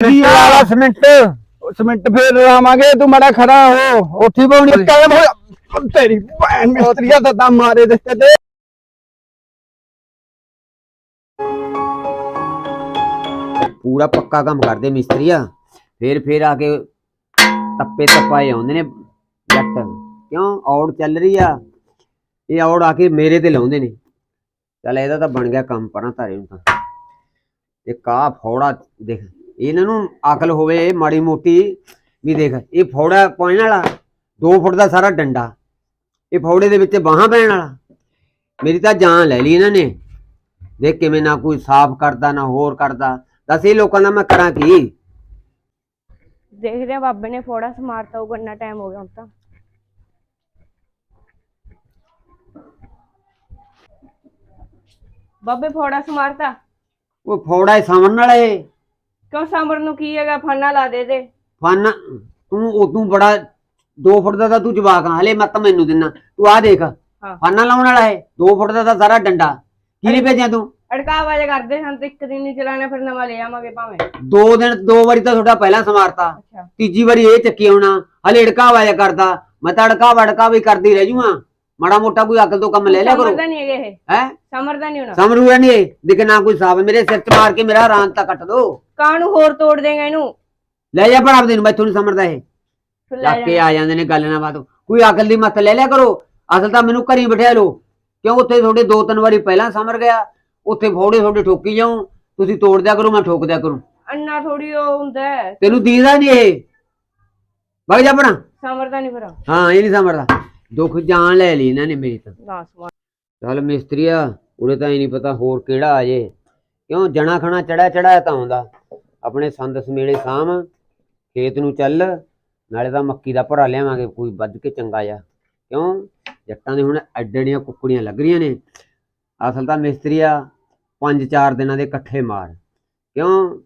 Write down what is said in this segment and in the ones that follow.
ਕੀ ਵਾਲਾ cement. Cement ਫੇਰ ਲਾਵਾਂਗੇ ਤੂੰ ਮੜਾ ਖੜਾ ਹੋ। ਉੱਠੀ ਪਾਉਣੀ ਕਾਇਮ ਹੋ ਤੇਰੀ ਭੈਣ ਮਿਸਤਰੀਆ ਦਾ ਦਮ ਮਾਰੇ ਦੇ ਤੇ। ਪੂਰਾ ਪੱਕਾ ਕੰਮ ਕਰਦੇ ਮਿਸਤਰੀ ਆ ਫੇਰ ਫੇਰ ਆ ਕੇ ਟੱਪੇ ਟੱਪਾਏ ਆਉਂਦੇ ਨੇ ਜੱਟ। ਕਿਉਂ? ਔੜ ਚੱਲ ਰਹੀ ਆ। ਇਹ ਔੜ ਆ ਕੇ ਮੇਰੇ ਤੇ ਲਾਉਂਦੇ ਨੇ। ਚੱਲ ਇਹਦਾ ਤਾਂ ਬਣ ਗਿਆ ਕੰਮ ਪਰਾਂ ਧਾਰੇ ਨੂੰ ਤਾਂ। ਤੇ ਕਾ ਫੌੜਾ ਦੇਖ। ਇਹਨਾਂ ਨੂੰ ਅਕਲ ਹੋਵੇ ਮਾੜੀ ਮੋਟੀ ਵੀ ਦੇਖ ਇਹ ਫੌੜਾ ਪਾਉਣ ਵਾਲਾ 2 ਫੁੱਟ ਦਾ ਸਾਰਾ ਡੰਡਾ ਇਹ ਫੌੜੇ ਦੇ ਵਿੱਚ ਬਾਹਾਂ ਪੈਣ ਵਾਲਾ। ਮੇਰੀ ਤਾਂ ਜਾਨ ਲੈ ਲਈ ਇਹਨਾਂ ਨੇ। ਦੇਖ ਕਿਵੇਂ ਨਾ ਕੋਈ ਸਾਫ਼ ਕਰਦਾ ਨਾ ਹੋਰ ਕਰਦਾ। ਦੱਸ ਇਹ ਲੋਕਾਂ ਦਾ ਮੈਂ ਕਰਾਂ ਕੀ? ਦੇਖਦੇ ਆ ਬਾਬੇ ਨੇ ਫੋੜਾ ਸਮਾਰਤਾ ਹੋਊਗਾ ਇੰਨਾ ਟਾਈਮ ਹੋ ਗਿਆ ਹੁਣ ਤਾਂ। ਬਾਬੇ ਫੋੜਾ ਸਮਾਰਤਾ? ਉਹ ਫੌੜਾ ਹੀ ਸਾਹਮਣ ਵਾਲਾ ਕਿਉਂ ਸਾਮਰ ਨੂੰ ਕੀ ਹੈਗਾ? ਫਾਨਾ ਲਾ ਦੇ ਦੇ। ਫਨ? ਤੂੰ ਉਦੋਂ ਬੜਾ 2 ਫੁੱਟ ਦਾ ਤਾਂ ਤੂੰ ਜਵਾਕ ਆ ਹਲੇ ਮਤ ਮੈਨੂੰ ਦਿਨਾ। ਤੂੰ ਆ ਦੇਖ ਫਾਨਾ ਲਾਉਣ ਵਾਲਾ ਏ 2 ਫੁੱਟ ਦਾ ਤਾਂ ਸਾਰਾ ਡੰਡਾ। ਕਿਹਨੇ ਭੇਜਿਆ ਤੂੰ? ਅੜਕਾ ਵਾਜੇ ਕਰਦੇ ਹਨ ਤੇ ਇੱਕ ਦਿਨ ਨਹੀਂ ਚਲਾਣਾ ਫਿਰ ਨਵਾਂ ਲੈ ਆਵਾਂਗੇ ਭਾਵੇਂ। ਦੋ ਦਿਨ ਦੋ ਵਾਰੀ ਤਾਂ ਤੁਹਾਡਾ ਪਹਿਲਾਂ ਸਮਾਰਤਾ। ਅੱਛਾ। ਤੀਜੀ ਵਾਰੀ ਇਹ ਚੱਕੀ ਆਉਣਾ ਹਲੇ ੜਕਾ ਵਾਜਾ ਕਰਦਾ। ਮੈਂ ਤਾਂ ਅੜਕਾ ਵੜਕਾ ਵੀ ਕਰਦੀ ਰਹਿ ਜੂਆਂ। ਮਾੜਾ ਮੋਟਾ ਕੋਈ ਅਕਲ ਤੋਂ ਕੰਮ ਲੈ ਲਿਆ ਕਰੋ। ਸਮਰਦਾ ਨਹੀਂ ਹੈਗੇ ਇਹ। ਹੈ? ਸਮਰਦਾ ਨਹੀਂ ਹੋਣਾ। ਸਮਰੂ ਨਹੀਂ ਇਹ। ਦੇਖ ਨਾ ਕੋਈ ਸਾਬ ਮੇਰੇ ਸਿਰ 'ਚ ਮਾਰ ਕੇ ਮੇਰਾ ਰਾਨ ਤਾਂ ਕੱਟ ਦੋ। ਕਾਂ ਨੂੰ ਹੋਰ ਤੋੜ ਦੇਗਾ ਇਹਨੂੰ? ਲੈ ਜਾ ਭਰਾ ਦੇ ਨੂੰ ਮੈਥੋਂ ਨਹੀਂ ਸਮਝਦਾ ਇਹ। ਫਿਰ ਲੈ ਚੱਕ ਕੇ ਆ ਜਾਂਦੇ ਨੇ ਗੱਲ ਨਾ ਬਾਤ। ਕੋਈ ਅਕਲ ਦੀ ਮੱਤ ਲੈ ਲਿਆ ਕਰੋ। ਅਸਲ ਤਾਂ ਮੈਨੂੰ ਘਰੀ ਬਿਠਾ ਲਓ। ਕਿਉਂ ਉੱਥੇ ਤੁਹਾਡੇ ਦੋ ਤਿੰਨ ਵਾਰੀ ਪਹਿਲਾਂ ਸਮਰ ਗਿਆ? ਉੱਥੇ ਫੋੜੇ ਤੁਹਾਡੇ ਠੋਕੀ ਜਾਉ। ਤੁਸੀਂ ਤੋੜ ਦਿਆ ਕਰੋ ਮੈਂ ਠੋਕ ਦਿਆ ਕਰੂੰ। ਅੰਨਾ ਥੋੜੀ ਉਹ ਹੁੰਦਾ ਹੈ, ਤੈਨੂੰ ਦੀਦਾ ਨਹੀਂ ਇਹ। ਵਗ ਜਾ ਬਣਾ ਸਮਰਦਾ ਨਹੀਂ ਫਿਰ। ਹਾਂ ਇਹ ਨਹੀਂ ਸਮਰਦਾ ਦੁੱਖ ਜਾਨ ਲੈ ਲਈ ਇਹਨਾਂ ਨੇ ਮੇਰੀ ਤਾਂ। ਨਾ ਸਮਾਰ ਚੱਲ ਮਿਸਤਰੀਆ ਉਰੇ ਤਾਂ ਹੀ ਨਹੀਂ ਪਤਾ ਹੋਰ ਕਿਹੜਾ ਆ ਜੇ। ਕਿਉਂ ਜਣਾ ਖਣਾ ਚੜਾ ਚੜਾਇਆ ਤਾਂ ਆਉਂਦਾ। ਆਪਣੇ ਸੰਦ ਸਮੇਲੇ ਸਾਮ ਖੇਤ ਨੂੰ ਚੱਲ, ਨਾਲੇ ਤਾਂ ਮੱਕੀ ਦਾ ਭਰਾ ਲਿਆਵਾਂਗੇ, ਕੋਈ ਵੱਧ ਕੇ ਚੰਗਾ ਜਾ ਕਿਉਂ? ਜੱਟਾਂ ਦੇ ਹੁਣ ਐਡੜੀਆਂ ਕੁੱਕੜੀਆਂ ਲੱਗ ਰਹੀਆਂ ਨੇ। ਅਸਲ ਤਾਂ ਮਿਸਤਰੀ ਆ, ਪੰਜ ਚਾਰ ਦਿਨਾਂ ਦੇ ਇਕੱਠੇ ਮਾਰ। ਕਿਉਂ?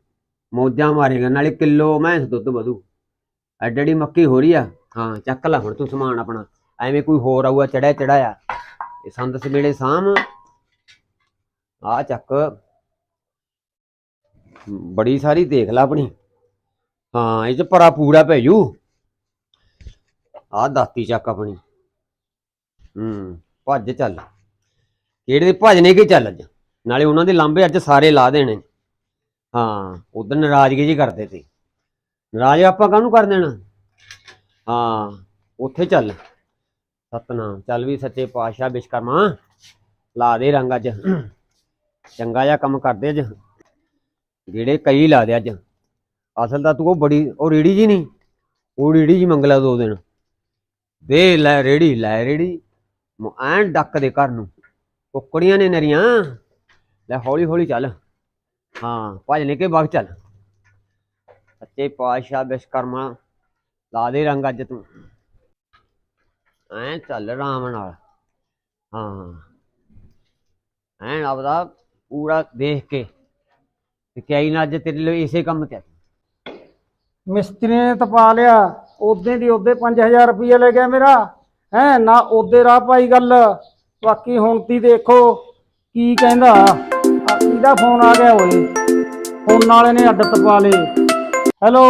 ਮੌਜਾਂ ਮਾਰੇਗਾ, ਨਾਲੇ ਕਿਲੋ ਮੈਂਸ ਦੁੱਧ ਵਧੂ। ਐਡੜੀ ਮੱਕੀ ਹੋ ਰਹੀ ਆ। ਹਾਂ, ਚੱਕ ਲੈ ਹੁਣ ਤੂੰ ਸਮਾਨ ਆਪਣਾ। ਐਵੇਂ ਕੋਈ ਹੋਰ ਆਊਗਾ, ਚੜਿਆ ਚੜਾਇਆ। ਇਹ ਸੰਦ ਸਮੇਲੇ ਸਾਮ ਆ ਚੱਕ। ਬੜੀ ਸਾਰੀ ਦੇਖ ਲੈ ਆਪਣੀ। ਹਾਂ, ਇਹ ਚ ਪਰਾ ਪੂਰਾ ਪੈ ਜੂ। ਆ ਦਾਤੀ ਚੱਕ ਆਪਣੀ। ਹੂੰ, ਭੱਜ ਚੱਲ। ਕਿਹੜੇ ਦੇ ਭਜਨੇ ਕੀ ਚੱਲ ਅੱਜ? ਨਾਲੇ ਉਹਨਾਂ ਦੇ ਲਾਂਬੇ ਅੱਜ ਸਾਰੇ ਲਾ ਦੇਣੇ। ਹਾਂ, ਉਧਰ ਨਾਰਾਜ਼ਗੀ ਜੀ ਕਰਦੇ ਸੀ। ਨਾਰਾਜ਼ ਆਪਾਂ ਕਾਹਨੂੰ ਕਰ ਦੇਣਾ? ਹਾਂ, ਉੱਥੇ ਚੱਲ। ਸਤਨਾਮ, ਚੱਲ ਵੀ ਸੱਚੇ ਪਾਤਸ਼ਾਹ ਵਿਸ਼ਕਰਮਾ ਲਾ ਦੇ ਰੰਗ ਅੱਜ। ਚੰਗਾ ਜਿਹਾ ਕੰਮ ਕਰਦੇ ਅੱਜ। ਜਿਹੜੇ ਕਈ ਲਾ ਦੇ ਅੱਜ। ਅਸਲ ਤਾਂ ਤੂੰ ਉਹ ਬੜੀ, ਉਹ ਰੇੜੀ ਜੀ ਨਹੀਂ, ਉਹ ਰੇੜੀ ਜੀ ਮੰਗਲਾ ਦੋ ਦਿਨ। ਦੇ ਲੈ ਰੇੜੀ ਲੈ ਰੇੜੀ ਐਨ ਡੱਕ ਦੇ ਘਰ ਨੂੰ। ਕੁੱਕੜੀਆਂ ਨੇ ਨਰੀਆਂ। ਲੈ ਹੌਲੀ ਹੌਲੀ ਚੱਲ। ਹਾਂ, ਭੱਜ ਲੈ ਕੇ ਵਗ ਚੱਲ। ਸੱਚੇ ਪਾਤਸ਼ਾਹ ਵਿਸ਼ਕਰਮਾ ਲਾ ਦੇ ਰੰਗ ਅੱਜ ਤੂੰ। ਐਂ ਚੱਲ ਆਰਾਮ ਨਾਲ। ਹਾਂ। ਐਨ ਆਪਦਾ ਪੂਰਾ ਦੇਖ ਕੇ। ਤੇ ਕਿਆਈ ਨਾ ਅੱਜ ਤੇਰੇ ਲਈ ਇਸੇ ਕੰਮ ਤੇ ਮਿਸਤਰੀ ਨੇ ਤਪਾ ਲਿਆ ਉਹਦੇ ਦੀ ਉਹਦੇ 5000 ਰੁਪਏ ਲੈ ਗਿਆ ਮੇਰਾ। ਹੈ, ਨਾ ਉਹਦੇ ਰਾਹ ਪਾਈ ਗੱਲ। ਬਾਕੀ ਹੁਣ ਤੀ ਦੇਖੋ ਕੀ ਕਹਿੰਦਾ। ਆ ਫੋਨ ਆ ਗਿਆ ਓਏ। ਫੋਨ ਵਾਲੇ ਨੇ ਅੱਡ ਤਪਾ ਲੇ ਹੈਲੋ।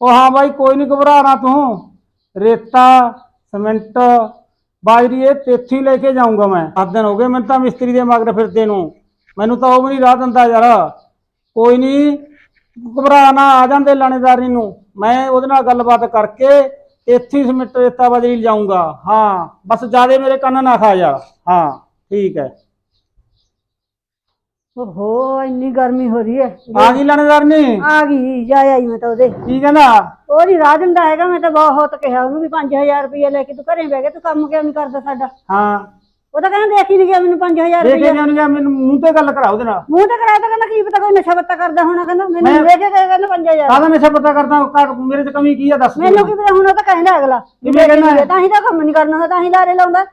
ਉਹ ਹਾਂ ਬਾਈ, ਕੋਈ ਨਹੀਂ ਘਬਰਾ ਤੂੰ। ਰੇਤਾ, ਸਿਮੈਂਟ, ਬਾਜਰੀ, ਇਹ ਤੇਥੀ ਲੈ ਕੇ ਜਾਊਂਗਾ ਮੈਂ। ਅੱਧ ਦਿਨ ਹੋ ਗਏ ਮੈਨੂੰ ਤਾਂ ਮਿਸਤਰੀ ਦੇ ਮਗਰ ਫਿਰਦੇ ਨੂੰ। ਮੈਨੂੰ ਤਾਂ ਉਹ ਵੀ ਨਹੀਂ ਰਾਹ ਦਿੰਦਾ ਯਾਰ। ਕੋਈ ਨਹੀਂ ਘਬਰਾ ਨਾ ਆ ਜਾਂਦੇ ਲਾਣੇਦਾਰੀ ਨੂੰ। ਮੈਂ ਉਹਦੇ ਨਾਲ ਗੱਲਬਾਤ ਕਰਕੇ ਇੱਥੇ ਹੀ ਸਿਮਟ ਰੇਤਾ ਬਜਰੀ ਲਿਜਾਊਂਗਾ ਹਾਂ ਬਸ ਜਿਆਦੇ ਮੇਰੇ ਕੰਨ ਨਾ ਖਾ ਯਾਰ ਹਾਂ ਠੀਕ ਹੈ। ਓਹੋ ਇੰਨੀ ਗਰਮੀ ਹੋ ਰਹੀ ਹੈ। ਆ ਗਈ ਲਾਣੇਦਾਰ ਆ ਗਈ ਜਾ ਆਈ ਮੈਂ ਤਾਂ ਉਹਦੇ। ਕੀ ਕਹਿੰਦਾ? ਉਹ ਨਹੀਂ ਰਾਹ ਦਿੰਦਾ ਹੈਗਾ ਮੈਂ ਤਾਂ ਬਹੁਤ ਕਿਹਾ। ਉਹਨੂੰ ਵੀ 5000 ਰੁਪਏ ਲੈ ਕੇ ਤੂੰ ਘਰੇ ਬਹਿ ਗਿਆ ਤੂੰ ਕੰਮ ਕਿਉਂ ਨਹੀਂ ਕਰਦਾ ਸਾਡਾ? ਹਾਂ। ਉਹ ਤਾਂ ਕਹਿੰਦਾ ਦੇਖ ਹੀ ਨਹੀਂ ਗਿਆ ਮੈਨੂੰ 5000 ਦੇਖ ਰੁਪਏ ਜਾਣ ਮੈਨੂੰ ਮੂੰਹ ਤੇ ਗੱਲ ਕਰਾ ਉਹਦੇ ਨਾਲ। ਮੂੰਹ ਤੇ ਕਰਾਇਆ ਤਾਂ ਕਹਿੰਦਾ ਕੀ ਪਤਾ ਕੋਈ ਨਸ਼ਾ ਪੱਤਾ ਕਰਦਾ ਹੋਣਾ ਕਹਿੰਦਾ ਮੈਨੂੰ ਮੈਂ- ਦੇਖ ਕੇ ਕਹਿੰਦਾ 5000 ਕਾਹਦਾ ਨਸ਼ਾ ਪਤਾ ਕਰਦਾ ਘਰ ਮੇਰੇ ਚ ਕਮੀ ਕੀ ਆ ਦੱਸ ਮੈਨੂੰ ਕੀ ਪਤਾ ਹੁਣ ਉਹ ਤਾਂ ਕਹਿੰਦਾ ਅਗਲਾ। ਵੀ ਕਿਵੇਂ ਕਹਿੰਦਾ ਹੈ? ਤਾਂ ਹੀ ਤਾਂ ਕੰਮ ਨਹੀਂ ਕਰਨਾ ਹੁੰਦਾ ਤਾਂ ਹੀ ਲਾਰੇ ਲਾਉਂਦਾ।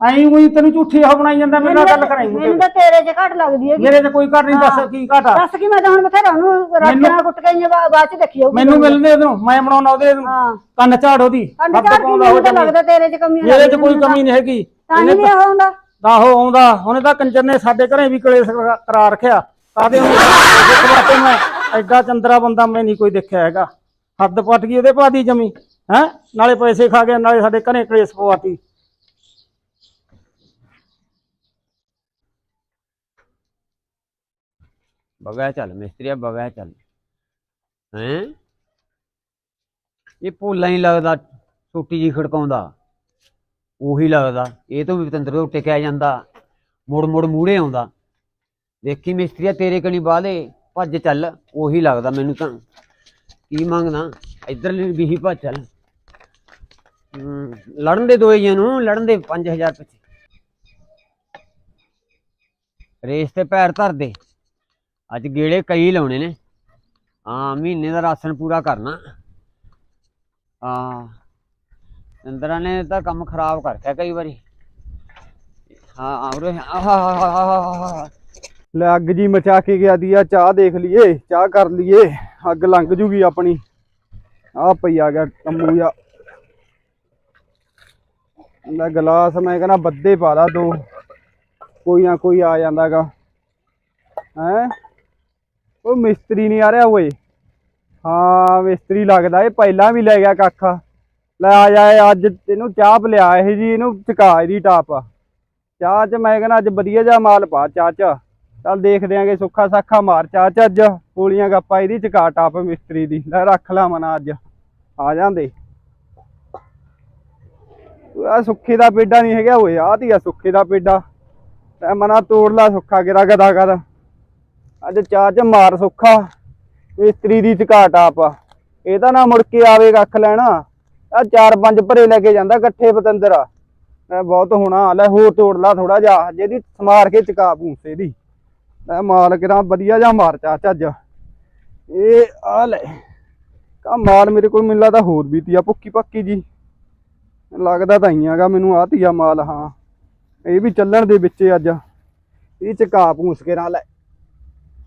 ਐਂ ਉਹੀ ਤੈਨੂੰ ਝੂਠੀ ਉਹ ਬਣਾਈ ਜਾਂਦਾ ਮੇਰੇ ਨਾਲ ਗੱਲ ਕਰਾਈ ਮੂੰਹ ਮੈਨੂੰ ਤੇ ਤਾਂ ਤੇਰੇ 'ਚ ਘੱਟ ਲੱਗਦੀ ਹੈ ਮੇਰੇ ਤੇ ਕੋਈ ਘਰ ਨਹੀਂ ਦੱਸ ਕੀ ਘਾਟਾ ਦੱਸ ਕੀ ਮੈਂ ਤਾਂ ਹੁਣ ਬਥੇਰਾ ਉਹਨੂੰ ਰਾਤਾਂ ਕੁੱਟ ਕੇ ਆਈਆਂ, ਬਾ- ਬਾਅਦ ਚ ਦੇਖੀ ਜਾਊਗੀ। ਮੈਨੂੰ ਮਿਲਦੇ ਉਹਨੂੰ ਮੈਂ ਬਣਾਉਣਾ ਉਹਦੇ ਹਾਂ। ਕੰਨ ਝਾੜ ਉਹਦੀ ਕੰਡ ਹੱਥ ਚਾਰ ਕੀ ਪਾਉਂਦਾ ਮੈਨੂੰ ਉਹ ਤਾਂ ਜਮੀ। ਲੱਗਦਾ ਤੇਰੇ 'ਚ ਕਮੀਆਂ ਮੇਰੇ ਚ ਲੱਗਦੀਆਂ ਕੋਈ ਮੈਨੂੰ ਕਮੀ ਨਹੀਂ ਹੈਗੀ। ਤਾਂ ਹੀ ਨਹੀਂ ਆਉਂਦਾ। ਆਹੋ ਆਉਂਦਾ। ਉਹਨੇ ਤਾਂ ਕੰਜਰ ਨੇ ਸਾਡੇ ਘਰੇ ਵੀ ਕਲੇਸ਼ ਕਰਾ ਰੱਖਿਆ। ਕਾਦੇ ਉਹਨੂੰ ਇੱਕ ਵਾਰ ਤੇ ਮੈਂ ਐਡਾ ਚੰਦਰਾ ਬੰਦਾ ਮੈਂ ਨਹੀਂ ਕੋਈ ਦੇਖਿਆ ਹੈਗਾ। ਹੱਦ ਪੱਟ ਗਈ ਉਹਦੇ ਭਾਦੀ ਜਮੀ ਹੈ? ਨਾਲੇ ਪੈਸੇ ਖਾ ਗਿਆ ਨਾਲੇ ਸਾਡੇ ਘਰੇ ਕਲੇਸ਼ ਪਵਾਤੀ। ਬਗਿਆ ਚੱਲ ਮਿਸਤਰੀਆ ਬਗਿਆ ਚੱਲ। ਹੈਂ? ਇਹ ਭੋਲਾ ਹੀ ਲੱਗਦਾ ਛੋਟੀ ਜੀ ਖੜਕਾਉਂਦਾ। ਉਹੀ ਲੱਗਦਾ। ਇਹ ਤੋਂ ਵੀ ਪਤੰਦਰ ਤੋਂ ਟਿਕਿਆ ਜਾਂਦਾ, ਮੁੜ ਮੁੜ ਮੂਹਰੇ ਆਉਂਦਾ। ਦੇਖੀ ਮਿਸਤਰੀਆ, ਤੇਰੇ ਕਣੀ ਬਾਲੇ ਭੱਜ ਚੱਲ, ਉਹੀ ਲੱਗਦਾ ਮੈਨੂੰ ਤਾਂ। ਕੀ ਮੰਗਦਾ? ਇਧਰਲੀ ਵੀ ਭੱਜ ਚੱਲ। ਲੜਨ ਦੇ ਦੋਏ ਜੀਆਂ ਨੂੰ, ਲੜਨ ਦੇ 5000 ਪਿੱਛੇ। ਰੇਸ ਤੇ ਪੈਰ ਧਰ ਦੇ ਅੱਜ ਗੇੜੇ ਕਈ ਲਾਉਣੇ ਨੇ। ਹਾਂ, ਮਹੀਨੇ ਦਾ ਰਾਸ਼ਨ ਪੂਰਾ ਕਰਨਾ। ਆ ਇੰਦਰਾ ਨੇ ਤਾਂ ਕੰਮ ਖਰਾਬ ਕਰਤਾ ਕਈ ਵਾਰੀ। ਹਾਂ ਆਉਰੇ ਆਹ ਲੈ ਅੱਗ ਜੀ ਮਚਾ ਕੇ ਗਿਆ ਦੀ ਆ, ਚਾਹ ਦੇਖ ਲਈਏ, ਚਾਹ ਕਰ ਲਈਏ, ਅੱਗ ਲੰਘ ਜੂਗੀ ਆਪਣੀ। ਆ ਪਈ ਆ ਗਿਆ ਕੰਮੂ ਜਾ ਲੈ ਗਲਾਸ ਮੈਂ ਕਹਿੰਦਾ ਬੱਦੇ ਪਾ ਲਾ ਦੋ, ਕੋਈ ਨਾ ਕੋਈ ਆ ਜਾਂਦਾਗਾ। ਹੈ? ਉਹ ਮਿਸਤਰੀ ਨਹੀਂ ਆ ਰਿਹਾ ਓਏ। ਹਾਂ, ਮਿਸਤਰੀ ਲੱਗਦਾ ਇਹ ਪਹਿਲਾਂ ਵੀ ਲੈ ਗਿਆ ਕਾਖਾ। ਲੈ ਆ ਜਾ ਅੱਜ ਇਹਨੂੰ ਚਾਹ ਪਿਲਿਆ ਇਹ ਜੀ ਇਹਨੂੰ ਚਕਾ ਇਹਦੀ ਟਾਪ। ਚਾਹ ਚ ਮੈਂ ਕਹਿੰਦਾ ਅੱਜ ਵਧੀਆ ਜਿਹਾ ਮਾਲ ਪਾ ਚਾਹ ਚ। ਚੱਲ ਦੇਖਦੇ ਆਂਗੇ ਸੁੱਖਾ ਸਾਖਾ ਮਾਰ ਚਾਹ ਚ ਅੱਜ। ਪੂਲੀਆਂ ਗੱਪਾਂ ਇਹਦੀ ਚਕਾ ਟਾਪ ਮਿਸਤਰੀ ਦੀ। ਲੈ ਰੱਖ ਲਾ ਮਨਾ ਅੱਜ। ਆ ਜਾਂਦੇ। ਆ ਸੁੱਖੇ ਦਾ ਪੇਡਾ ਨਹੀਂ ਹੈਗਾ ਓਏ, ਆਹ ਤੀ ਆ ਸੁੱਖੇ ਦਾ ਪੇਡਾ। ਮੈਂ ਮਨਾ ਤੋੜ ਲਾ ਸੁੱਖਾ ਕਿਰਾ ਗਦਾ ਕਰ। ਅੱਜ ਚਾਹ ਚ ਮਾਰ ਸੁੱਖਾ, ਮਿਸਤਰੀ ਦੀ ਚਕਾ ਟਾਪ। ਇਹ ਤਾਂ ਨਾ ਮੁੜ ਕੇ ਆਵੇ ਕੱਖ ਲੈਣਾ। ਆ ਚਾਰ ਪੰਜ ਭਰੇ ਲੈ ਕੇ ਜਾਂਦਾ ਇਕੱਠੇ ਪਤੰਦਰ। ਮੈਂ ਬਹੁਤ ਹੋਣਾ, ਲੈ ਹੋਰ ਤੋੜ ਲਾ ਥੋੜਾ ਜਿਹਾ, ਜਿਹਦੀ ਸਮਾਰ ਕੇ ਚਕਾ ਭੂਸੇ ਦੀ। ਮੈਂ ਮਾਲ ਕਿਰਾਂ ਵਧੀਆ ਜਾਂ ਮਾਰ ਚਾ ਚੱਜ ਇਹ ਆ ਲੈ ਕਾ ਮਾਲ ਮੇਰੇ ਕੋਲ ਮਿਲਦਾ ਤਾਂ ਹੋਰ ਵੀ ਤੀਆ ਭੁੱਕੀ ਪੱਕੀ ਜੀ। ਲੱਗਦਾ ਤਾਂ ਆਈਆਗਾ ਮੈਨੂੰ ਆ ਤੀਆ ਮਾਲ, ਹਾਂ। ਇਹ ਵੀ ਚੱਲਣ ਦੇ ਵਿੱਚ ਅੱਜ। ਇਹ ਚਕਾ ਭੂਸ ਕੇ ਨਾ ਲੈ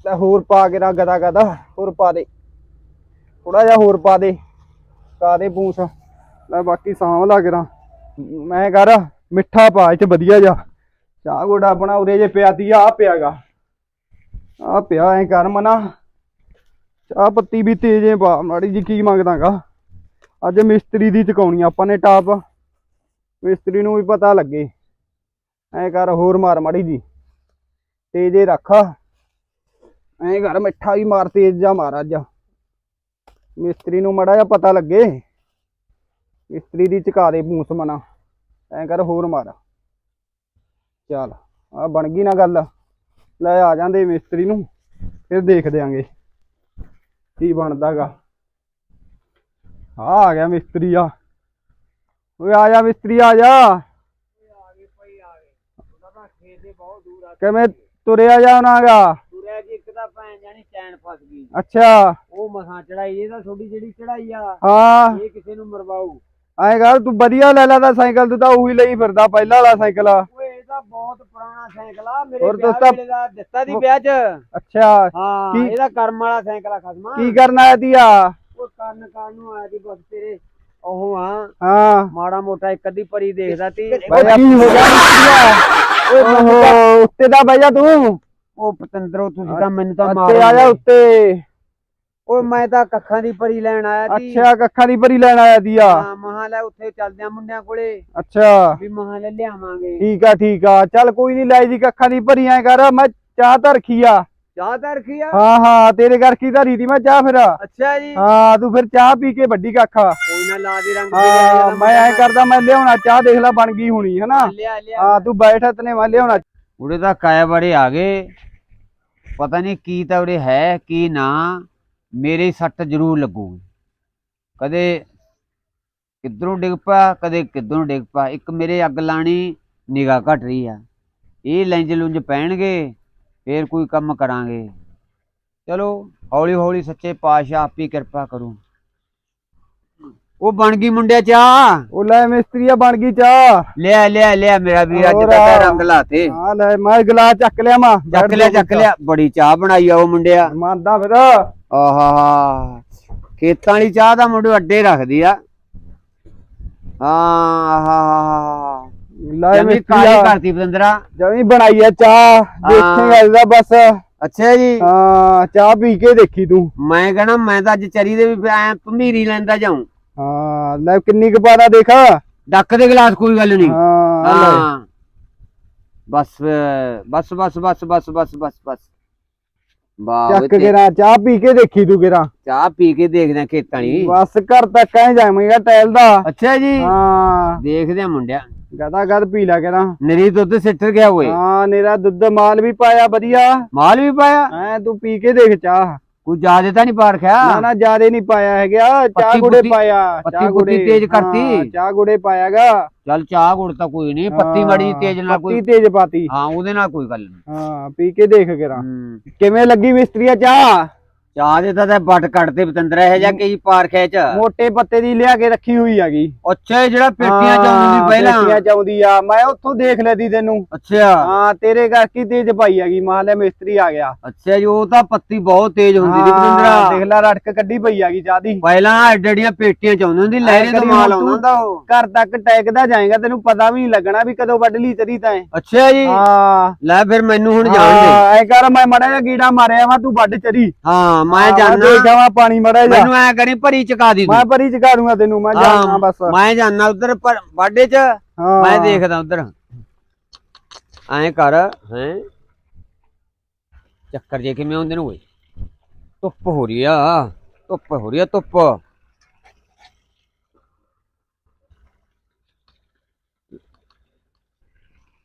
ਲੈ ਹੋਰ ਪਾ ਕੇ ਨਾ ਗਦਾ ਗਦਾ ਹੋਰ ਪਾ ਦੇ। ਥੋੜਾ ਜਿਹਾ ਹੋਰ ਪਾ ਦੇ ਪਾ ਦੇ ਭੂਸ। ਲੈ ਬਾਕੀ ਸਾਂਭ ਲਾ ਕਰਾਂ। ਮੈਂ ਕਰ, ਮਿੱਠਾ ਪਾ, ਇਹ ਚ ਵਧੀਆ ਜਾ ਚਾਹ ਗੋਡਾ ਆਪਣਾ ਉਰੇ ਜੇ ਪਿਆ ਤੀ ਆ ਪਿਆਗਾ ਆ ਪਿਆ, ਐ ਕਰ ਮਨਾ। ਚਾਹ ਪੱਤੀ ਵੀ ਤੇਜੇ ਪਾ, ਮਾੜੀ ਜੀ ਕੀ ਮੰਗਦਾਗਾ ਅੱਜ ਮਿਸਤਰੀ ਦੀ ਚਕਾਉਣੀ ਆਪਾਂ ਨੇ ਟਾਪ। ਮਿਸਤਰੀ ਨੂੰ ਵੀ ਪਤਾ ਲੱਗੇ। ਐ ਕਰ, ਹੋਰ ਮਾਰ ਮਾੜੀ ਜੀ ਤੇਜੇ ਰੱਖ। ਐ ਕਰ, ਮਿੱਠਾ ਵੀ ਮਾਰ ਤੇਜ ਜਾ ਮਾਰ ਅੱਜ। ਮਿਸਤਰੀ ਨੂੰ ਮੜਾ ਜਾ ਪਤਾ ਲੱਗੇ। ਮਿਸਤਰੀ ਦੀ ਚਕਾ ਦੇ ਭੂਸ ਮਨਾ। ਐ ਕਰ ਹੋਰ ਮਾਰ। ਚੱਲ ਆ ਬਣ ਗਈ ਨਾ ਗੱਲ। ਲੈ ਆ ਜਾਂਦੇ ਮਿਸਤਰੀ ਨੂੰ ਫਿਰ ਦੇਖ ਦਿਆਂਗੇ। ਕੀ ਬਣਦਾਗਾ। ਆ ਆ ਗਿਆ ਮਿਸਤਰੀ ਆ। ਓਏ ਆ ਜਾ ਮਿਸਤਰੀ ਆ ਜਾ। ਕਿਵੇਂ ਤੁਰਿਆ ਜਾਣਾਗਾ ਤੁਰਿਆ ਜੀ ਇੱਕ ਤਾਂ ਭੈਣ ਜਾਨੀ ਚੈਨ ਫਸ ਗਈ। ਅੱਛਾ। ਉਹ ਮਸਾਂ ਚੜਾਈ ਇਹ ਤਾਂ ਛੋਟੀ ਜਿਹੜੀ ਚੜਾਈ ਆ। ਹਾਂ। ਇਹ ਕਿਸੇ ਨੂੰ ਮਰਵਾਊ। ਐਂ ਕਰ ਤੂੰ ਵਧੀਆ ਲੈ ਲਾ ਦਾ ਸਾਈਕਲ ਤੂੰ ਤਾਂ ਉਹੀ ਲਈ ਫਿਰਦਾ ਪਹਿਲਾਂ ਵਾਲਾ ਸਾਈਕਲ ਆ। ਇਹ ਤਾਂ ਬਹੁਤ ਪੁਰਾਣਾ ਸਾਈਕਲ ਆ ਮੇਰੇ ਹੋਰ ਵਿਆਹ ਦੋਸਤਾ- ਵੇਲੇ ਦਾ ਦਿੱਤਾ ਦੀ ਵਿਆਹ 'ਚ। ਅੱਛਾ ਹਾਂ ਕੀ- ਇਹਦਾ ਕਰਮ ਵਾਲਾ ਸਾਈਕਲ ਆ ਖਸਮਾ। ਕੀ ਕਰਨ ਆਇਆ ਤੀਆ ਉਹ ਕੰਨ ਕੰਨ ਨੂੰ ਆਇਆ ਦੀ ਬਸ ਤੇਰੇ ਉਹ ਆ। ਹਾਂ। ਮਾੜਾ ਮੋਟਾ ਇੱਕ ਅੱਧੀ ਪਰੀ ਦੇਖਦਾ ਤੀ। ਬਈ ਕੀ ਹੋ ਗਿਆ? ਓਏ ਓਹੋ, ਉੱਤੇ ਦਾ ਤੂੰ? ਉਹ ਪਤੰਦਰੋ ਤੁਸੀਂ ਤਾਂ ਮੈਨੂੰ ਤਾਂ ਉੱਤੇ ਆ ਜਾ ਮਾਰੋ ਉੱਤੇ। ਓਏ ਮੈਂ ਤਾਂ ਕੱਖਾਂ ਦੀ ਪਰੀ ਲੈਣ ਆਇਆ ਸੀ। ਅੱਛਾ ਕੱਖਾਂ ਦੀ ਭਰੀ ਲੈਣ ਆਇਆ ਤੀਆ ਹਾਂ ਮਹਾ ਲੈ ਉੱਥੇ ਚੱਲਦੇ ਆ ਮੁੰਡਿਆਂ ਕੋਲੇ। ਅੱਛਾ। ਵੀ ਮਹਾ ਲੈ ਲਿਆਵਾਂਗੇ। ਠੀਕ ਆ ਠੀਕ ਆ। ਚੱਲ ਕੋਈ ਨਹੀਂ ਲੈ ਜੀ ਕੱਖਾਂ ਦੀ ਭਰੀ ਐ ਕਰ। ਮੈਂ ਚਾਹ ਤਾਂ ਰੱਖੀ ਆ। ਚਾਹ ਤਾਂ ਰੱਖੀ ਆ? ਹਾਂ ਹਾਂ ਤੇਰੇ ਘਰ ਕੀ ਧਰੀ ਦੀ ਮੈਂ ਚਾਹ ਫਿਰ। ਅੱਛਾ ਜੀ। ਹਾਂ ਤੂੰ ਫਿਰ ਚਾਹ ਪੀ ਕੇ ਵੱਡੀ ਕੱਖਾ ਕੋਈ ਨਾ ਲਾ ਦੇ ਰੰਗ ਹਾਂ ਮੈਂ ਐ ਕਰਦਾ ਮੈਂ ਲਿਆਉਣਾ। ਚਾਹ ਦੇਖ ਲੈ ਬਣ ਗਈ ਹੋਣੀ ਹਨਾ? ਹਾਂ ਤੂੰ ਬੈਠ ਤਨੇ ਮੈਂ ਲਿਆਉਣਾ। ਉਰੇ ਤਾਂ ਕਾਇਆ ਬੜੇ ਆ ਗਏ। ਪਤਾ ਨਹੀਂ ਕੀ ਤਾਂ ਉਰੇ ਹੈ ਕੀ ਨਾ। ਮੇਰੇ ਸੱਟ ਜ਼ਰੂਰ ਲੱਗੂਗੀ। ਕਦੇ ਕਿੱਧਰੋਂ ਡਿੱਗ ਪਿਆ ਕਦੇ ਕਿੱਧਰੋਂ ਡਿੱਗ ਪਿਆ। ਇੱਕ ਮੇਰੇ ਅੱਗ ਲਾਣੀ ਨਿਗਾਹ ਘਟ ਰਹੀ ਆ। ਇਹ ਲੈਂਜ ਲੁੰਜ ਪੈਣਗੇ ਫੇਰ ਕੋਈ ਕੰਮ ਕਰਾਂਗੇ। ਚਲੋ ਹੌਲੀ ਹੌਲੀ ਸੱਚੇ ਪਾਤਸ਼ਾਹ ਆਪੀ ਕਿਰਪਾ ਕਰੂ। ਉਹ ਬਣ ਗਈ ਮੁੰਡਿਆ ਚਾਹ। ਉਹ ਲੈ ਮਿਸਤਰੀਆ ਬਣ ਗਈ ਚਾਹ। ਲਿਆ ਲਿਆ ਲਿਆ ਮੇਰਾ ਵੀਰ ਅੱਜ ਤਾਂ ਰੰਗ ਲਾਤੇ। ਹਾਂ ਲੈ ਮੈਂ ਗਲਾਸ ਚੱਕ ਲਿਆ ਮਾ। ਚੱਕ ਲਿਆ ਚੱਕ ਲਿਆ। ਬੜੀ ਚਾਹ ਬਣਾਈ ਆ ਉਹ ਮੁੰਡਿਆ। ਮੰਨਦਾ ਫਿਰ। ਆਹਾ ਖੇਤਾਂ ਵਾਲੀ ਚਾਹ ਦਾ ਮੁੰਡੇ ਅੱਡੇ ਰੱਖਦੀ ਆ। ਹਾਂ ਆਹਾ ਲੈ ਜਮੀ ਕਾਲੀ ਕਰਤੀ ਬਤੰਦਰਾ ਜਮੀ ਬਣਾਈ ਆ ਚਾਹ ਦੇਖੇਗਾ ਇਹਦਾ ਬਸ। ਅੱਛਾ ਜੀ। ਹਾਂ ਚਾਹ ਪੀ ਕੇ ਦੇਖੀ ਤੂੰ। ਮੈਂ ਕਹਣਾ ਮੈਂ ਤਾਂ ਅੱਜ ਚਰੀ ਦੇ ਵੀ ਐ ਭਮੀਰੀ ਲੈਂਦਾ ਜਾਉਂ ਹਾਂ ਲੈ ਕਿੰਨੀ ਕੁ ਪਾਦਾ ਦੇਖ। ਡੱਕ ਦੇ ਗਲਾਸ ਕੋਈ ਗੱਲ ਨਹੀਂ। ਹਾਂ। ਬਸ ਬਸ ਬਸ ਬਸ ਬਸ ਬਸ ਬਸ। ਵਾਹ ਚੱਕ ਤੇ- ਗਿਰਾ ਚਾਹ ਪੀ ਕੇ ਦੇਖੀ ਤੂੰ ਗਿਰਾ ਚਾਹ ਪੀ ਕੇ ਦੇਖਦੇ ਆ ਖੇਤਾਂ ਦੀ ਬਸ ਘਰ ਤੱਕ ਐ ਜਾਵਾਂਗਾ ਟੈਲ ਦਾ ਅੱਛਾ ਜੀ। ਹਾਂ। ਦੇਖਦੇ ਆ ਮੁੰਡਿਆ। ਗਦਾ ਗਦ ਪੀ ਲਾ ਕਰਾਂ। ਨਰੀ ਦੁੱਧ ਸਿੱਟਰ ਗਿਆ ਓਏ। ਹਾਂ ਮੇਰਾ ਦੁੱਧ ਮਾਲ ਵੀ ਪਾਇਆ ਵਧੀਆ। ਮਾਲ ਵੀ ਪਾਇਆ? ਐ ਤੂੰ ਪੀ ਕੇ ਦੇਖ ਚਾਹ। ਕੋਈ ਜ਼ਿਆਦਾ ਤਾਂ ਨਹੀਂ ਪਾਰ ਨਾ ਨਾ ਜਿਆਦੇ ਨਹੀਂ ਪਾਇਆ ਹੈਗਾ। ਚਾਹ ਪੱਤੀ ਗੁੜੇ ਪਾਇਆ ਪੱਤੀ ਚਾਹ ਗੁੜੇ। ਤੇਜ਼ ਕਰਤੀ। ਹਾਂ, ਚਾਹ ਗੁੜੇ ਪਾਇਆਗਾ। ਚੱਲ ਚਾਹ ਗੁੜ ਤਾਂ ਕੋਈ ਨਹੀਂ ਪੱਤੀ ਮਾੜੀ ਤੇਜ਼ ਨਾਲ ਕੋਈ ਪੱਤੀ ਤੇਜ਼ ਪਾਤੀ। ਹਾਂ ਉਹਦੇ ਨਾਲ ਕੋਈ ਗੱਲ ਨਹੀਂ। ਹਾਂ ਪੀ ਕੇ ਦੇਖ ਕਰਾਂ। ਹੂੰ। ਕਿਵੇਂ ਲੱਗੀ ਮਿਸਤਰੀਆ ਚਾਹ? ਚਾਹ ਦੇ ਤਾਂ ਤਾਂ ਬੱਟ ਕੱਢਦੇ ਪਤੰਦਰ ਇਹ ਜਾਂ ਕਈ ਪਾਰ ਖਿੱਚ ਮੋਟੇ ਪੱਤੇ ਦੀ ਲਿਆ ਕੇ ਰੱਖੀ ਹੋਈ ਹੈਗੀ। ਅੱਛਾ ਇਹ ਜਿਹੜਾ ਪੇਟੀਆਂ ਚ ਆਉਂਦੀ ਹਾਂ, ਪਹਿਲਾਂ? ਪੇਟੀਆਂ ਚ ਆਉਂਦੀ ਆ। ਮੈਂ ਉੱਥੋਂ ਦੇਖ ਲੈਦੀ ਤੈਨੂੰ। ਅੱਛਾ। ਹਾਂ ਤੇਰੇ ਕਰਕੇ ਤੇਜ਼ ਪਾਈ ਹੈਗੀ? ਮਾਲੇ ਮਿਸਤਰੀ ਆ ਗਿਆ। ਅੱਛਾ ਜੀ ਉਹ ਤਾਂ ਪੱਤੀ ਬਹੁਤ ਤੇਜ਼ ਹੁੰਦੀ ਸੀ ਪਤੰਦਰਾ ਦੇਖ ਲੈ ਰੜਕ ਕੱਢੀ ਪਈ ਹੈਗੀ ਚਾਹ ਦੀ। ਪਹਿਲਾਂ ਐਡੜੀਆਂ ਪੇਟੀਆਂ ਚ ਆਉਂਦੀ ਹੁੰਦੀ ਲਹਿਰੇ ਤੋਂ ਮਾਲ ਆਉਂਦਾ ਹੁੰਦਾ ਉਹ। ਘਰ ਤੱਕ ਟੈਕਦਾ ਜਾਏਗਾ ਤੈਨੂੰ ਪਤਾ ਵੀ ਨਹੀਂ ਲੱਗਣਾ ਵੀ ਕਦੋਂ ਵੱਢ ਲਈ ਤੇਰੀ ਤਾਂ ਅੱਛਾ ਜੀ। ਹਾਂ। ਲੈ ਫਿਰ ਮੈਨੂੰ ਹੁਣ ਜਾਣ ਦੇ। ਐ ਕਰ ਮੈਂ ਮੜਾ ਜਿਹਾ ਗੀੜਾ ਮਾਰਿਆ ਵਾ ਤੂੰ ਵੱਢ ਚਰੀ। ਹਾਂ ਮੈਂ ਜਾਣਾ ਦੇਖਾਵਾ ਪਾਣੀ ਮੜਾ ਜਾ ਮੈਨੂੰ ਐ ਕਰੀ ਭਰੀ ਚਕਾ ਦੀ ਮੈਂ ਪਰੀ ਚਕਾ ਦੂੰਗਾ ਤੈਨੂੰ ਮੈਂ ਜਾਣਾ ਬਸ। ਮੈਂ ਜਾਣਾ ਉਧਰ ਬਾਡੇ ਚ। ਮੈਂ ਦੇਖਦਾ ਉਧਰ। ਐਂ ਕਰ ਹੈ। ਚੱਕਰ ਜੇ ਕਿਵੇਂ ਆਉਂਦੇ ਨੇ ਓਏ। ਧੁੱਪ ਹੋ ਰਹੀ ਆ ਧੁੱਪ ਹੋ ਰਹੀ ਆ ਧੁੱਪ।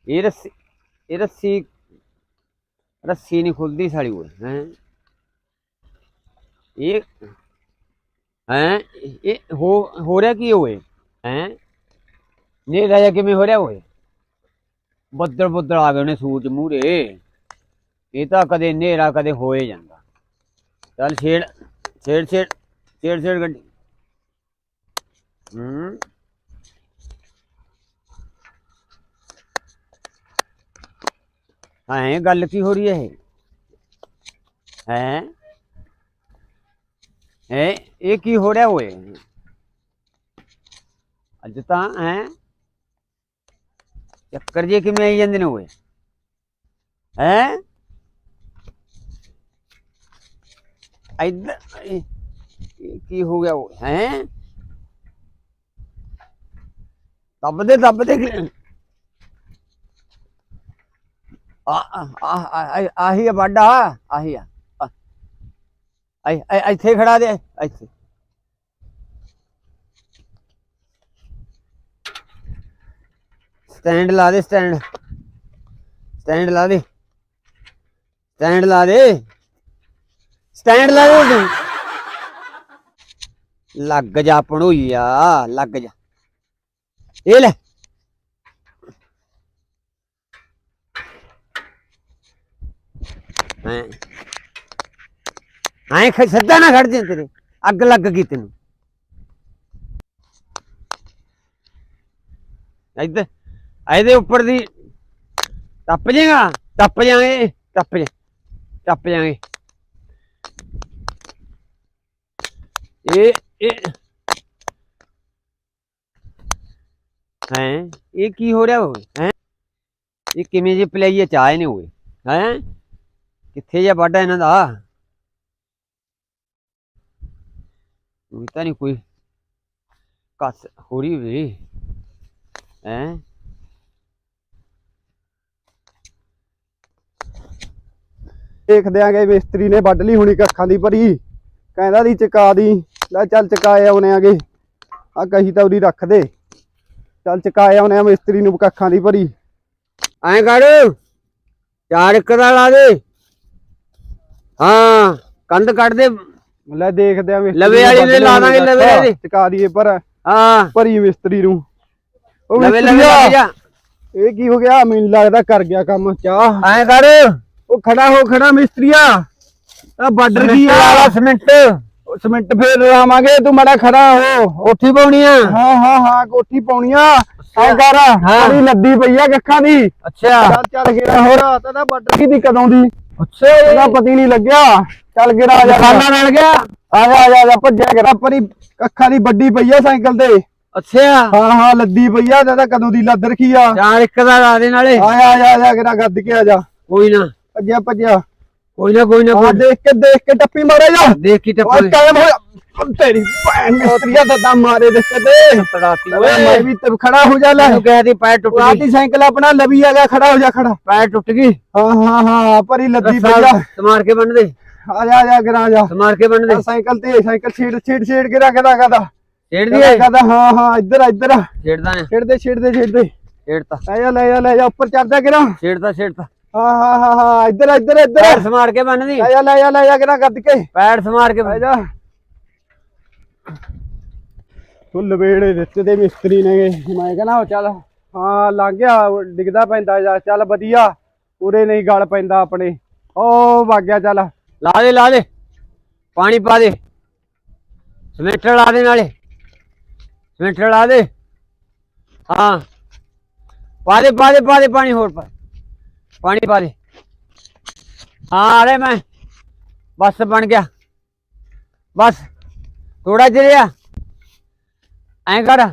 ਇਹ ਰੱਸੀ ਇਹ ਰੱਸੀ ਰੱਸੀ ਨਹੀਂ ਖੁੱਲਦੀ ਸਾਲੀ ਓਏ ਹੈ। ਇਹ ਹੈ, ਇਹ ਹੋ ਹੋ ਰਿਹਾ ਕੀ ਓਏ? ਹੈ? ਨੇ ਰਾਜਾ ਕਿਵੇਂ ਹੋ ਰਿਹਾ ਓਏ? ਬੱਦਲ ਬੱਦਲ ਆ ਗਏ ਨੇ ਸੂਰਜ ਮੂਰੇ ਇਹ ਤਾਂ ਕਦੇ ਹਨੇਰਾ, ਕਦੇ ਹੋਏ ਜਾਂਦਾ। ਚੱਲ ਛੇੜ ਛੇੜ ਛੇੜ ਛੇੜ ਛੇੜ ਗੱਡੀ। ਹੂੰ। ਹਾਂ, ਗੱਲ ਕੀ ਹੋ ਰਹੀ ਹੈ ਹੈ? ਹੈ, ਇਹ ਕੀ ਹੋ ਰਿਹਾ ਓਏ? ਅੱਜ ਤਾਂ, ਹੈ? ਚੱਕਰ ਜੇ ਕਿਵੇਂ ਆਈ ਜਾਂਦੇ ਨੇ ਓਏ? ਹੈ? ਇੱਧਰ ਕੀ ਹੋ ਗਿਆ ਓਏ? ਹੈ? ਦੱਬਦੇ ਦੱਬਦੇ ਆ ਆ ਆਹੀ ਆ ਵੱਡਾ ਆਹੀ ਆ। ਇੱਥੇ ਖੜਾ ਦੇ, ਇੱਥੇ। ਸਟੈਂਡ ਲਾ ਦੇ ਸਟੈਂਡ ਸਟੈਂਡ ਲਾ ਦੇ। ਸਟੈਂਡ ਲਾ ਦੇ। ਸਟੈਂਡ ਲਾ ਦੇ ਲੱਗ ਜਾ ਪਣੋਈਆ ਲੱਗ ਜਾ। ਇਹ ਲੈ। ਹਾਂ। ਐਂ ਖ ਸੱਦਾ ਨਾ ਖੜ ਜੇ ਤੇਰੇ। ਅੱਗ ਲੱਗ ਗਈ ਤੈਨੂੰ। ਇੱਧਰ, ਇਹਦੇ ਉੱਪਰ ਦੀ ਟੱਪ ਜਾਏਗਾ, ਟੱਪ ਜਾਏ ਟੱਪ ਜਾ, ਟੱਪ ਜਾਏ ਇਹ ਇਹ ਹੈ, ਇਹ ਕੀ ਹੋ ਰਿਹਾ ਹੋਵੇ ਹੈ? ਇਹ ਕਿਵੇਂ ਜੇ ਪਲੇਈਏ ਚਾਹ ਨੇ ਹੋਏ, ਹੈ? ਕਿੱਥੇ ਜਾ ਵਾਡਾ ਇਹਨਾਂ ਦਾ? ਉਹ ਤਾਂ ਨਹੀਂ ਕੋਈ ਕਸ ਹੋ ਰਹੀ ਵੇ। ਹੈ? ਦੇਖ ਦਿਆਂਗੇ ਮਿਸਤਰੀ ਨੇ ਵੱਢ ਲਈ ਹੁਣੀ ਕੱਖਾਂ ਦੀ ਭਰੀ। ਕਹਿੰਦਾ ਦੀ ਚਕਾ ਦੀ। ਲੈ ਚੱਲ ਚਕਾਏ ਆਉਣੇ ਆਗੇ। ਆ ਕਹੀ ਤਾਂ ਉਰੀ ਰੱਖ ਦੇ। ਚੱਲ ਚਕਾਏ ਆਉਣੇ ਆ ਮਿਸਤਰੀ ਨੂੰ ਕੱਖਾਂ ਦੀ ਭਰੀ। ਐਂ ਕਰ ਚਾਰ ਇੱਕ ਦਾ ਲਾ ਦੇ। ਹਾਂ ਕੰਧ ਕੱਢ ਦੇ। ਲੈ ਦੇਖਦੇ ਆ ਮਿਸਤਰੀ ਲਵੇ ਵਾਲੀ ਦੇ ਲਾ ਦਾਂਗੇ, ਲਵੇ ਵਾਲੀ। ਚਕਾ ਦਈਏ ਪਰ ਹਾਂ। ਭਰੀ ਮਿਸਤਰੀ ਨੂੰ। ਉਹ ਲਵੇ ਲਵੇ ਜਾ। ਇਹ ਕੀ ਹੋ ਗਿਆ? ਮੈਨੂੰ ਲੱਗਦਾ ਕਰ ਗਿਆ ਕੰਮ ਚਾਹ। ਐਂ ਕਰ। ਉਹ ਖੜਾ ਹੋ ਖੜਾ ਮਿਸਤਰੀਆ ਆ। ਬਾਰਡਰ ਕੀ ਆ? ਵਾਲਾ ਸਿਮੈਂਟ। ਸੀਮੈਂਟ ਫੇਰ ਲਾਵਾਂਗੇ ਤੂੰ ਮੜਾ ਖੜਾ ਹੋ। ਉੱਠੀ ਪਾਉਣੀ ਆ। ਹਾਂ ਹਾਂ ਹਾਂ ਕੋਠੀ ਪਾਉਣੀ ਆ। ਐ ਕਰ। ਬੜੀ ਲੱਦੀ ਪਈ ਆ ਕੱਖਾਂ ਦੀ। ਅੱਛਾ। ਚੱਲ ਚੱਲ ਗਿਆ ਹੋਰ। ਤਾਂ ਤਾਂ ਬਾਰਡਰ ਕੀ ਦੀ ਕਦੋਂ ਦੀ ਅੱਛਾ। ਇਹਦਾ ਪਤੀ ਨਹੀਂ ਲੱਗਿਆ। ਚੱਲ ਗਿਆ ਆ ਜਾ ਖਾਣਾ ਨਾਲ ਗਿਆ। ਆ ਜਾ ਆ ਜਾ, ਆ ਜਾ ਭੱਜਿਆ ਗਿਆ ਪਰੀ ਕੱਖਾਂ ਦੀ ਵੱਡੀ ਪਈ ਆ ਸਾਈਕਲ ਤੇ। ਅੱਛਾ। ਹਾਂ ਹਾਂ ਲੱਦੀ ਪਈ ਆ ਤਾਂ ਕਦੋਂ ਦੀ ਲੱਦ ਰਖੀ ਆ। ਚਾਰ ਇੱਕ ਦਾ ਲਾ ਦੇ ਨਾਲੇ। ਆ ਜਾ ਆ ਜਾ ਆ ਜਾ ਗੱਦ ਕੇ ਆ ਜਾ। ਕੋਈ ਨਾ। ਭੱਜਿਆ ਭੱਜਿਆ। ਕੋਈ ਨਾ ਕੋਈ ਨਾ ਆ ਕੋਈ ਦੇਖ ਕੇ ਦੇਖ ਕੇ ਟੱਪੀ ਮਾਰੇ ਜਾ। ਦੇਖ ਕੀ ਓਏ ਟੱਪੇ ਕਾਇਮ ਹੋਇਆ। ਓ ਤੇਰੀ ਭੈਣ ਮਿਸਤਰੀਆ ਦਾ ਦਮ ਮਾਰੇ ਦੇਖ ਕੇ ਦੇ ਤੜਾਤੀ ਓਏ। ਮੈਂ ਵੀ ਤੇ ਖੜਾ ਹੋ ਜਾ ਲੈ। ਤੈਨੂੰ ਕਹਿ ਪੈਰ ਟੁੱਟ ਗਈ। ਆਤੀ ਸਾਈਕਲ ਆਪਣਾ ਲਵੀ ਆ ਗਿਆ ਖੜਾ ਹੋ ਜਾ ਖੜਾ। ਪੈਰ ਟੁੱਟ ਗਈ। ਹਾਂ ਹਾਂ ਹਾਂ ਪਰੀ ਲੱਦੀ ਪਈ ਆ। ਸਮਾਰ ਕੇ ਬੰਨ ਦੇ। ਆ ਜਾ ਆ ਜਾ ਗਰਾ ਜਾ। ਸਮਾਰ ਕੇ ਬੰਨ ਦੇ। ਆ ਸਾਈਕਲ ਤੇ ਸਾਈਕਲ ਛੇੜ ਛੇੜ ਛੇੜ ਕੇ ਰੱਖਦਾ ਕਦਾ ਛੇੜ ਦੀਏ ਕਦਾ ਹਾਂ ਹਾਂ ਇੱਧਰ ਆ, ਇੱਧਰ ਆ। ਛੇੜਦਾ ਨੇ ਛੇੜਦੇ ਛੇੜਦੇ ਛੇੜਦੇ। ਛੇੜਤਾ। ਲੈ ਜਾ ਲੈ ਜਾ ਲੈ ਜਾ ਉੱਪਰ ਚੜਦਾ ਕਿਰਾ ਛੇੜਤਾ ਛੇੜਤਾ। ਹਾਂ ਹਾਂ ਹਾਂ ਹਾਂ ਇੱਧਰ ਆ, ਇੱਧਰ ਆ, ਇੱਧਰ ਪੈਰ ਆ। ਸਮਾਰ ਕੇ ਬੰਨ ਦੀ। ਲੈ ਜਾ ਲੈ ਜਾ ਲੈ ਜਾ ਕਿਰਾ ਗੱਦ ਕੇ। ਪੈਰ ਸਮਾਰ ਕੇ ਲੈ ਬੰਨ। ਜਾ। ਤੂੰ ਲਵੇੜੇ ਦਿੱਤੇ ਤੇ ਮਿਸਤਰੀ ਨੇ ਮੈਂ ਕਹਿੰਦਾ ਉਹ ਚੱਲ ਹਾਂ ਲੰਘ ਗਿਆ ਉਹ ਡਿੱਗਦਾ ਪੈਂਦਾ ਚੱਲ ਵਧੀਆ ਪੂਰੇ ਨਹੀਂ ਗਲ ਪੈਂਦਾ ਆਪਣੇ। ਉਹ ਵਗ ਗਿਆ ਚੱਲ। ਲਾ ਦੇ ਲਾ ਦੇ। ਪਾਣੀ ਪਾ ਦੇ। ਸਿਮੈਂਟਰ ਲਾ ਦੇ ਨਾਲੇ। ਸਮੇਟਰ ਲਾ ਦੇ। ਹਾਂ। ਪਾ ਦੇ ਪਾ ਦੇ ਪਾ ਦੇ ਪਾਣੀ ਹੋਰ ਪਾ ਪਾਣੀ ਪਾ ਦੇ। ਹਾਂ, ਆ ਅਰੇ ਮੈਂ। ਬਸ ਬਣ ਗਿਆ। ਬਸ। ਥੋੜਾ ਜਿਹਾ। ਐਂ ਕਰ।